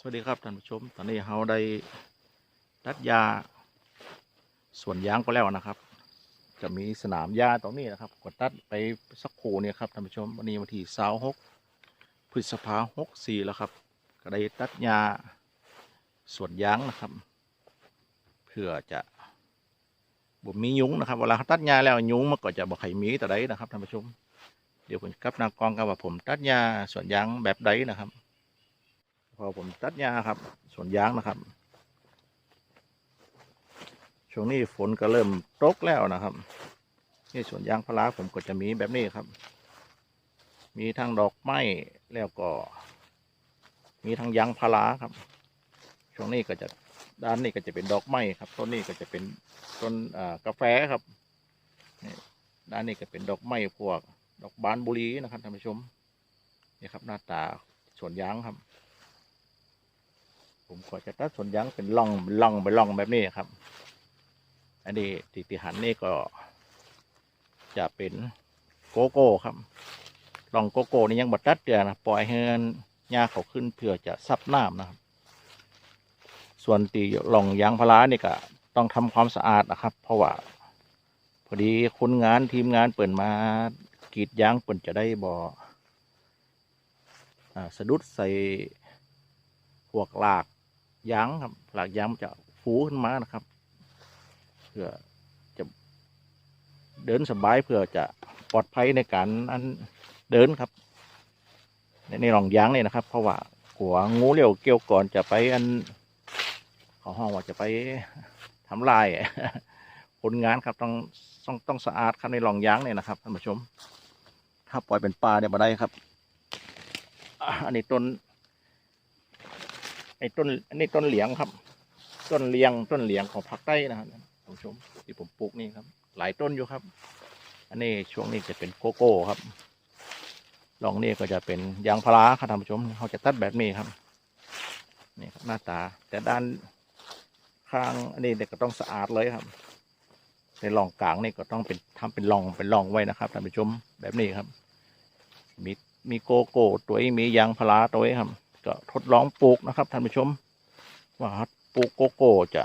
สวัสดีครับท่านผู้ชม ตอนนี้เราได้ตัดยาสวนยางไปแล้วนะครับ จะมีสนามหญ้าตรงนี้นะครับกดตัดไปสักครู่เนี่ยครับท่านผู้ชมวันนี้วันที่สาหกพฤษภาหกสี่แล้วครับ ก็ได้ตัดยาสวนยางนะครับ เพื่อจะบ่มียุ้งนะครับเวลาตัดยาแล้วยุ้งมันก็จะบ่ไข่มีแต่ใดนะครับท่านผู้ชม เดี๋ยวผมกับนางกองกับว่าผมตัดยาสวนยางแบบใดนะครับ พอผมตัดหญ้าครับสวนยางนะครับ ช่วงนี้ฝนก็เริ่มตกแล้วนะครับนี่สวนยางพาราผมก็จะมีแบบนี้ครับ มีทั้งดอกไม้แล้วก็ มีทั้งยางพาราครับ ช่วงนี้ก็จะด้านนี้ก็จะเป็นดอกไม้ครับ ต้นนี้ก็จะเป็นต้นกาแฟครับด้านนี้ก็เป็นดอกไม้พวก ดอกบานบุรีนะครับท่านผู้ชมนี่ครับหน้าตาสวนยางครับ ผมก็จะตัดสวนยางเป็นล่องล่องเป็นล่องแบบนี้ครับ อันนี้ติติหันนี่ก็จะเป็นโกโก้ครับล่องโกโก้นี่ยังบัดตัดเดียวนะปล่อยให้หญ้าเขาขึ้นเพื่อจะซับน้ำนะครับ ส่วนตีล่องยางพารานี่ก็ต้องทำความสะอาดนะครับ เพราะว่าพอดีคนงานทีมงานเปิดมากรีดยางเปิดจะได้บ่อสะดุดใส่พวกลาก ยางครับหลากยางมันจะฟูขึ้นมานะครับ เพื่อจะเดินสบายเพื่อจะปลอดภัยในการอันเดินครับ ในหลองยางเนี่ยนะครับ เพราะว่าหัวงูเหลี่ยวเกี่ยวก่อนจะไปอันขอห้องว่าจะไปทำลายผลงานครับต้องต้องต้องสะอาดครับในหลองยางเนี่ยนะครับท่านผู้ชม ถ้าปล่อยเป็นปลาเนี่ยมาได้ครับ อันนี้ต้น ไอ้ต้นอันนี้ต้นเหลียงครับ ต้นเลียงต้นเหลียงของภาคใต้นะครับท่านผู้ชมที่ผมปลูกนี่ครับ หลายต้นอยู่ครับ อันนี้ช่วงนี้จะเป็นโกโก้ครับลองนี่ก็จะเป็นยางพาราครับท่านผู้ชมเขาจะตัดแบบนี้ครับนี่ครับหน้าตา แต่ด้านข้างอันนี้เนี่ยก็ต้องสะอาดเลยครับในรองกลางนี่ก็ต้องเป็นทำเป็นรองเป็นรองไว้นะครับท่านผู้ชมแบบนี้ครับ มีมีโกโก้ตัวนี้มียางพาราตัวนี้ครับ ก็ทดลองปลูกนะครับท่านผู้ชม ว่าปลูกโกโก้จะ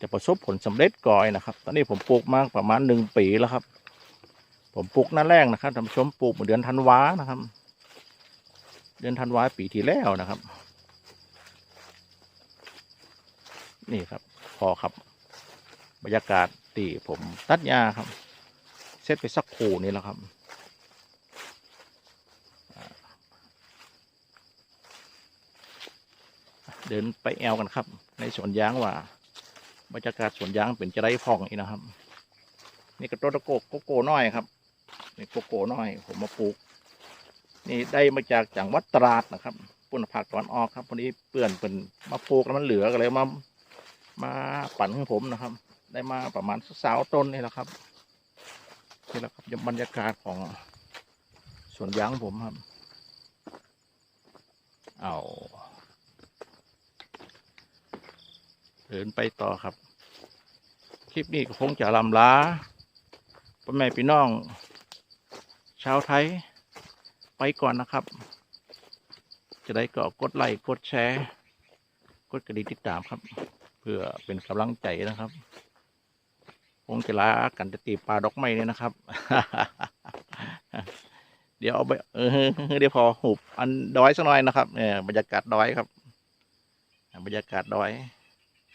จะประสบผลสำเร็จก่อยนะครับ ตอนนี้ผมปลูกมาประมาณหนึ่งปีแล้วครับ ผมปลูกหน้าแรกนะครับท่านผู้ชมปลูกเมื่อเดือนธันวานะครับ เดือนธันวาปีที่แล้วนะครับ นี่ครับพอครับบรรยากาศตีผมตัดหญ้าครับ เสร็จไปสักคู่นี่แหละครับ เดินไปแอวกันครับ ในสวนยางว่าบรรยากาศสวนยางเป็นจะได้พองอีกนะครับ นี่ก็ต้นโกโกโก้น้อยครับนี่โกโก้น้อย ผมมาปลูก นี่ได้มาจากจังหวัดตราดนะครับปุ่นผักตอนออกครับพอดีเปื่อนเป็นมาปลูกแล้วมันเหลือก็เลยมามาปั่นของผมนะครับ ได้มาประมาณสาวต้นนี่แหละครับนี่แหละครับบรรยากาศของสวนยางผมครับ เอา เดินไปต่อครับ คลิปนี้ก็คงจะลำลาพ่อแม่พี่น้อง ชาวไทย ไปก่อนนะครับ จะได้ก็กดไลค์กดแชร์ กดกระดิ่งติดตามครับ เพื่อเป็นกำลังใจนะครับ คงจะลากันจะตีปลาดอกไม้เนี่ยนะครับ เดี๋ยวเอาไปเออเดี๋ยวพอหุบอันดอยสักหน่อยนะครับเนี่ยบรรยากาศดอยครับ บรรยากาศดอย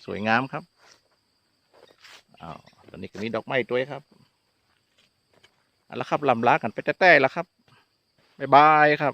สวยงามครับอ้าวตอนนี้ก็มีดอกไม้ด้วยครับเอาละครับลำลากันไปแต่ๆแล้วครับบ๊ายบายครับ